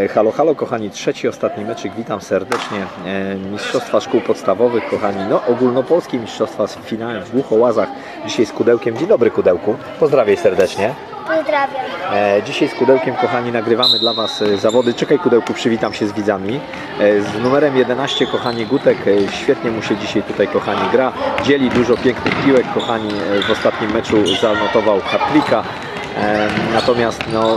E, Halo, halo kochani, trzeci, ostatni meczyk, witam serdecznie. E, Mistrzostwa Szkół Podstawowych, kochani, no ogólnopolskie mistrzostwa z finałem w Głuchołazach. Dzisiaj z Kudełkiem, dzień dobry Kudełku, pozdrawiam serdecznie. Pozdrawiam. E, Dzisiaj z Kudełkiem, kochani, nagrywamy dla Was zawody. Czekaj Kudełku, przywitam się z widzami. Z numerem 11, kochani, Gutek, świetnie mu się dzisiaj tutaj, kochani, gra. Dzieli dużo pięknych piłek, kochani, w ostatnim meczu zanotował. E, Natomiast, no...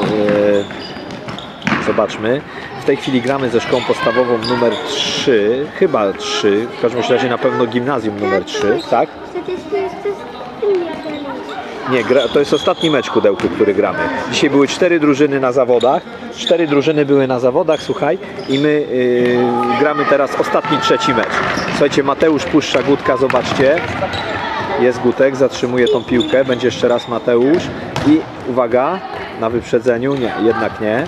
Zobaczmy. W tej chwili gramy ze szkołą podstawową numer 3, chyba 3, w każdym razie na pewno gimnazjum numer 3, tak? Nie, to jest ostatni mecz kudełku, który gramy. Dzisiaj były cztery drużyny na zawodach. Cztery drużyny były na zawodach, słuchaj, i my yy, gramy teraz ostatni, trzeci mecz. Słuchajcie, Mateusz puszcza Gutka, zobaczcie. Jest Gutek, zatrzymuje tą piłkę, będzie jeszcze raz Mateusz i uwaga, na wyprzedzeniu, nie, jednak nie.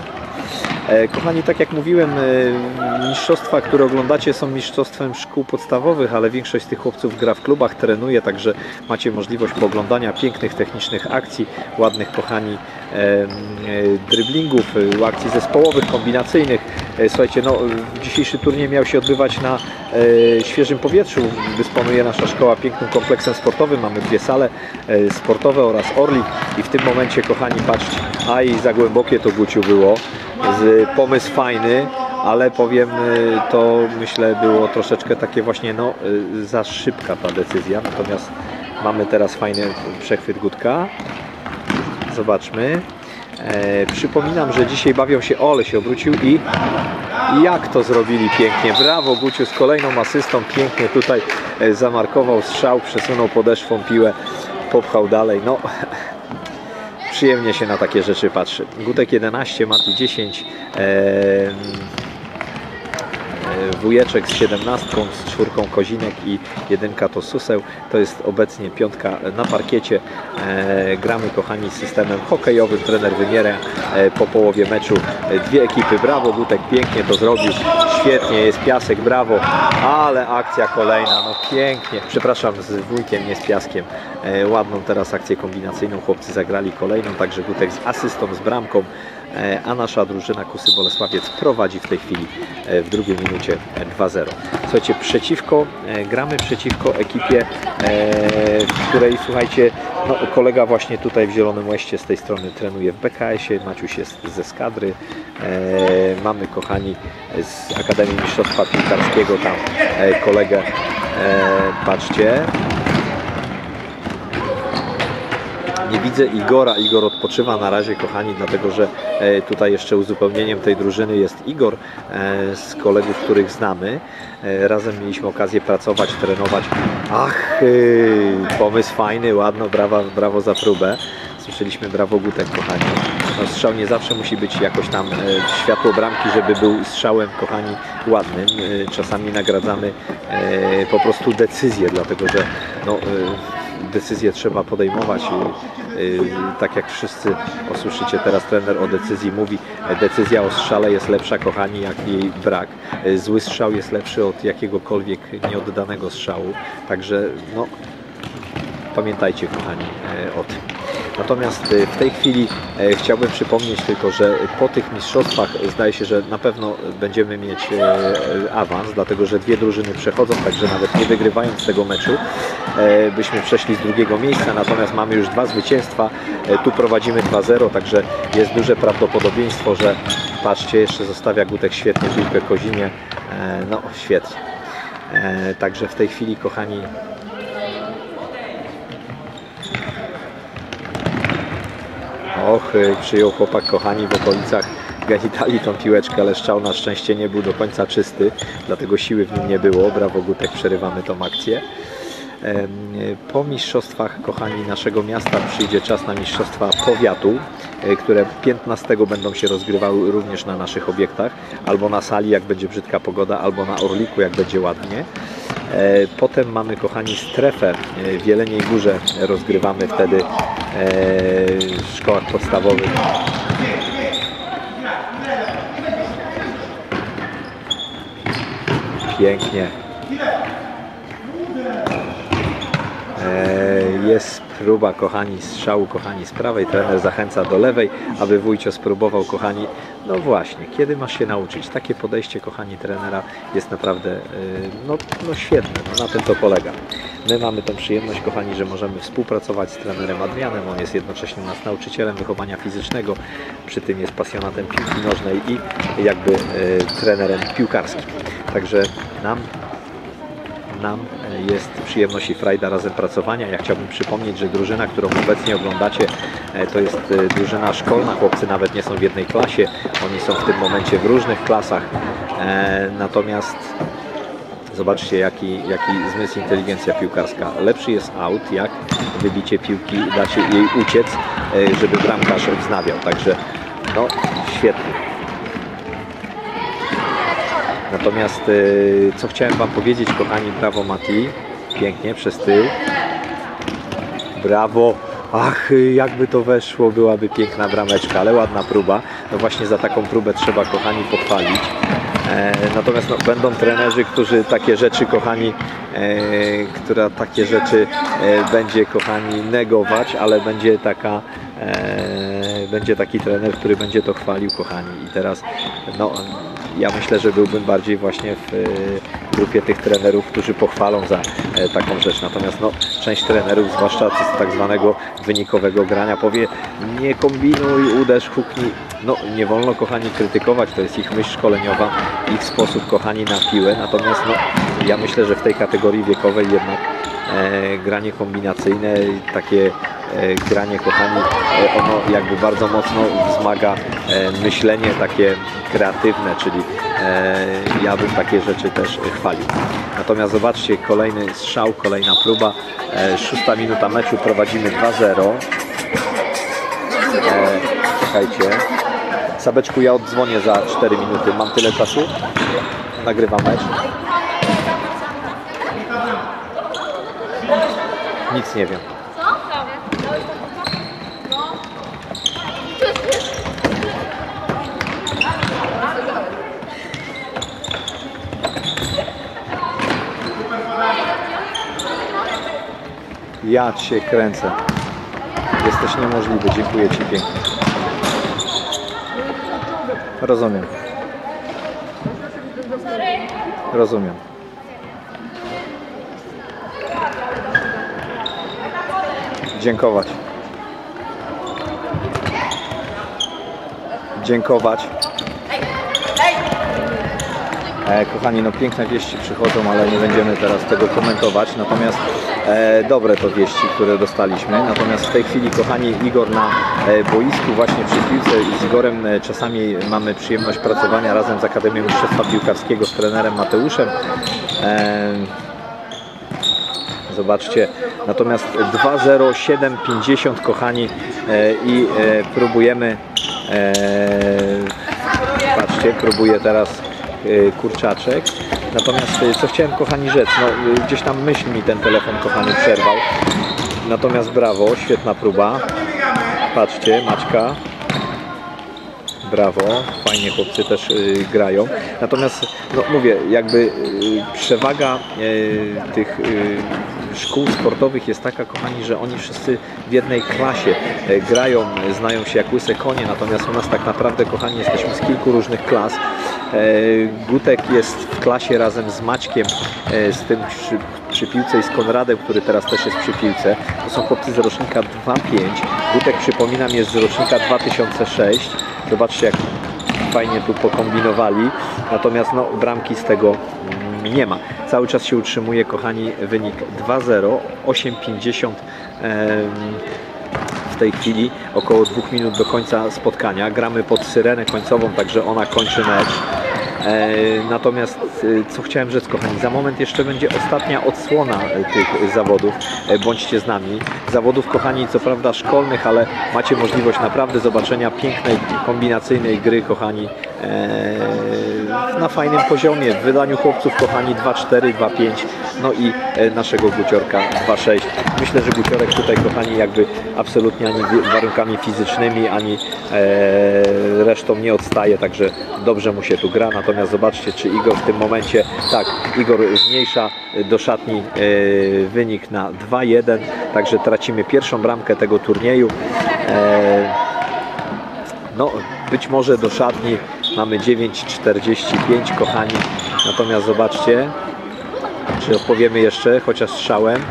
E, Kochani, tak jak mówiłem, e, mistrzostwa, które oglądacie są mistrzostwem szkół podstawowych, ale większość z tych chłopców gra w klubach, trenuje, także macie możliwość pooglądania pięknych, technicznych akcji, ładnych, kochani, e, dryblingów, e, akcji zespołowych, kombinacyjnych. Słuchajcie, no, dzisiejszy turniej miał się odbywać na świeżym powietrzu. Dysponuje nasza szkoła pięknym kompleksem sportowym. Mamy dwie sale e, sportowe oraz Orlik i w tym momencie, kochani, patrzcie, a i za głębokie to Guciu było pomysł fajny, ale powiem, y, to myślę było troszeczkę takie właśnie no, za szybka ta decyzja. Natomiast mamy teraz fajny przechwyt Gutka. Zobaczmy. E, przypominam, że dzisiaj bawią się Ole się obrócił i jak to zrobili pięknie. Brawo Guciu z kolejną asystą. Pięknie tutaj e, zamarkował strzał, przesunął podeszwą piłę, popchał dalej. No, przyjemnie się na takie rzeczy patrzy. Gutek 11, Mati 10, e, e, wujeczek z 17, z czwórką Kozinek i jedynka to Suseł. To jest obecnie piątka na parkiecie. E, gramy kochani systemem hokejowym. Trener wymiera e, po połowie meczu e, dwie ekipy. Brawo, Gutek pięknie to zrobił. Świetnie, jest piasek, brawo. Ale akcja kolejna, no pięknie. Przepraszam, z wujkiem, nie z piaskiem. E, ładną teraz akcję kombinacyjną. Chłopcy zagrali kolejną, także Gutek z asystą, z bramką. E, a nasza drużyna Kusy Bolesławiec prowadzi w tej chwili e, w drugiej minucie e, 2-0. Słuchajcie, przeciwko, e, gramy przeciwko ekipie, e, w której słuchajcie, no, kolega właśnie tutaj w Zielonym Łeście z tej strony trenuje w BKS-ie, Maciuś jest ze skadry, e, mamy kochani z Akademii Mistrzostwa Piłkarskiego tam e, kolegę, e, patrzcie, nie widzę Igora. Igor odpoczywa na razie, kochani, dlatego że e, tutaj jeszcze uzupełnieniem tej drużyny jest Igor e, z kolegów, których znamy. E, Razem mieliśmy okazję pracować, trenować. Ach, pomysł fajny, ładno, brawa, brawo za próbę. Słyszeliśmy brawo Gutek, kochani. No, strzał nie zawsze musi być jakoś tam e, światło bramki, żeby był strzałem, kochani, ładnym. E, Czasami nagradzamy e, po prostu decyzję, dlatego że no, e, decyzję trzeba podejmować. I, y, tak jak wszyscy usłyszycie teraz trener o decyzji mówi, decyzja o strzale jest lepsza, kochani, jak jej brak. Y, Zły strzał jest lepszy od jakiegokolwiek nieoddanego strzału. Także no, pamiętajcie, kochani, e, o tym. Natomiast e, w tej chwili e, chciałbym przypomnieć tylko, że po tych mistrzostwach zdaje się, że na pewno będziemy mieć e, awans, dlatego że dwie drużyny przechodzą, także nawet nie wygrywając tego meczu e, byśmy przeszli z drugiego miejsca, natomiast mamy już dwa zwycięstwa, tu prowadzimy 2-0, także jest duże prawdopodobieństwo, że patrzcie, jeszcze zostawia Gutek świetnie piłkę Kozinie, no świetnie. Także w tej chwili, kochani, Och, przyjął chłopak kochani w okolicach genitali tą piłeczkę, ale strzał na szczęście nie był do końca czysty, dlatego siły w nim nie było. Brawo Gutek, przerywamy tą akcję. Po mistrzostwach, kochani, naszego miasta przyjdzie czas na mistrzostwa powiatu, y, które 15 będą się rozgrywały również na naszych obiektach, albo na sali, jak będzie brzydka pogoda, albo na Orliku, jak będzie ładnie. E, Potem mamy, kochani, strefę e, w Jeleniej Górze. Rozgrywamy wtedy e, w szkołach podstawowych. Pięknie. E, Jest próba, kochani, strzału, kochani, z prawej. Trener zachęca do lewej, aby wujcio spróbował, kochani. No właśnie, kiedy masz się nauczyć? Takie podejście, kochani trenera, jest naprawdę y, no, no świetne. No, na tym to polega. My mamy tę przyjemność, kochani, że możemy współpracować z trenerem Adrianem. On jest jednocześnie nas nauczycielem wychowania fizycznego, przy tym jest pasjonatem piłki nożnej i jakby y, trenerem piłkarskim. Także nam nam e, jest przyjemność i frajda razem pracowania. Ja chciałbym przypomnieć, że drużyna, którą obecnie oglądacie, e, to jest e, drużyna szkolna. Chłopcy nawet nie są w jednej klasie, oni są w tym momencie w różnych klasach. Natomiast zobaczcie, jaki, jaki zmysł, inteligencja piłkarska. Lepszy jest aut, jak wybicie piłki, dacie jej uciec, żeby bramkarz wznawiał. Także no, świetnie. Natomiast y, co chciałem Wam powiedzieć, kochani, brawo Mati, pięknie przez tył. Brawo. Ach, jakby to weszło, byłaby piękna brameczka, ale ładna próba. No właśnie za taką próbę trzeba, kochani, pochwalić. E, natomiast no, będą trenerzy, którzy takie rzeczy, kochani, e, która takie rzeczy e, będzie, kochani, negować, ale będzie taka, e, będzie taki trener, który będzie to chwalił, kochani. I teraz, no, ja myślę, że byłbym bardziej właśnie w e, grupie tych trenerów, którzy pochwalą za e, taką rzecz. Natomiast no, część trenerów, zwłaszcza z tak zwanego wynikowego grania, powie nie kombinuj, uderz, huknij. No nie wolno, kochani, krytykować, to jest ich myśl szkoleniowa, ich sposób, kochani, na piłę. Natomiast no, ja myślę, że w tej kategorii wiekowej jednak e, granie kombinacyjne, takie granie, kochani, e, ono jakby bardzo mocno wzmaga e, myślenie takie kreatywne, czyli e, ja bym takie rzeczy też chwalił. Natomiast zobaczcie, kolejny strzał, kolejna próba, e, szósta minuta meczu, prowadzimy 2-0. E, czekajcie. Sabeczku, ja oddzwonię za 4 minuty. Mam tyle czasu? Nagrywam mecz. Nic nie wiem. Ja cię kręcę. Jesteś niemożliwy. Dziękuję ci pięknie. Rozumiem. Rozumiem. Dziękować. Dziękować. E, kochani, no piękne wieści przychodzą, ale nie będziemy teraz tego komentować. Natomiast dobre to wieści, które dostaliśmy. Natomiast w tej chwili, kochani, Igor na e, boisku właśnie przy piłce z Igorem e, czasami mamy przyjemność pracowania razem z Akademią Mistrzostwa Piłkarskiego z trenerem Mateuszem. E, Zobaczcie, natomiast 2-0, 7-50 kochani e, i e, próbujemy e, patrzcie, próbuję teraz e, kurczaczek natomiast e, co chciałem kochani rzec, no e, gdzieś tam myśl mi ten telefon kochany przerwał natomiast brawo, świetna próba patrzcie, Maćka Brawo, fajnie chłopcy też y, grają. Natomiast, no mówię, jakby y, przewaga y, tych y, szkół sportowych jest taka, kochani, że oni wszyscy w jednej klasie y, grają, y, znają się jak łyse konie, natomiast u nas tak naprawdę, kochani, jesteśmy z kilku różnych klas. Y, Gutek jest w klasie razem z Maćkiem, y, z tym przy, przy piłce i z Konradem, który teraz też jest przy piłce. To są chłopcy z rocznika 2.5. Gutek, przypominam, jest z rocznika 2006. Zobaczcie, jak fajnie tu pokombinowali. Natomiast no, bramki z tego mm, nie ma. Cały czas się utrzymuje, kochani, wynik 2-0, 8,50 em, w tej chwili, około dwóch minut do końca spotkania. Gramy pod syrenę końcową, także ona kończy mecz. E, Natomiast e, co chciałem rzec, kochani, za moment jeszcze będzie ostatnia odsłona e, tych zawodów. Bądźcie z nami. Zawodów, kochani, co prawda szkolnych, ale macie możliwość naprawdę zobaczenia pięknej, kombinacyjnej gry, kochani, na fajnym poziomie. W wydaniu chłopców, kochani, 2-4, 2-5, no i e, naszego Guciorka 2-6. Myślę, że Guciorek tutaj, kochani, jakby absolutnie ani warunkami fizycznymi, ani e, resztą nie odstaje, także dobrze mu się tu gra. Natomiast zobaczcie, czy Igor w tym momencie, tak, Igor zmniejsza do szatni e, wynik na 2-1, także tracimy pierwszą bramkę tego turnieju. E, no, być może do szatni. Mamy 9.45 kochani. Natomiast zobaczcie, czy odpowiemy jeszcze, chociaż strzałem.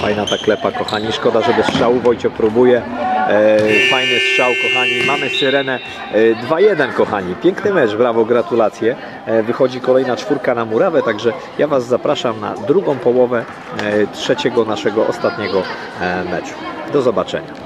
Fajna ta klepa, kochani. Szkoda, że bez strzału. Wojcio próbuje. E, fajny strzał, kochani. Mamy syrenę e, 2-1, kochani. Piękny mecz, brawo, gratulacje. E, wychodzi kolejna czwórka na murawę, także ja Was zapraszam na drugą połowę e, trzeciego naszego ostatniego e, meczu. Do zobaczenia.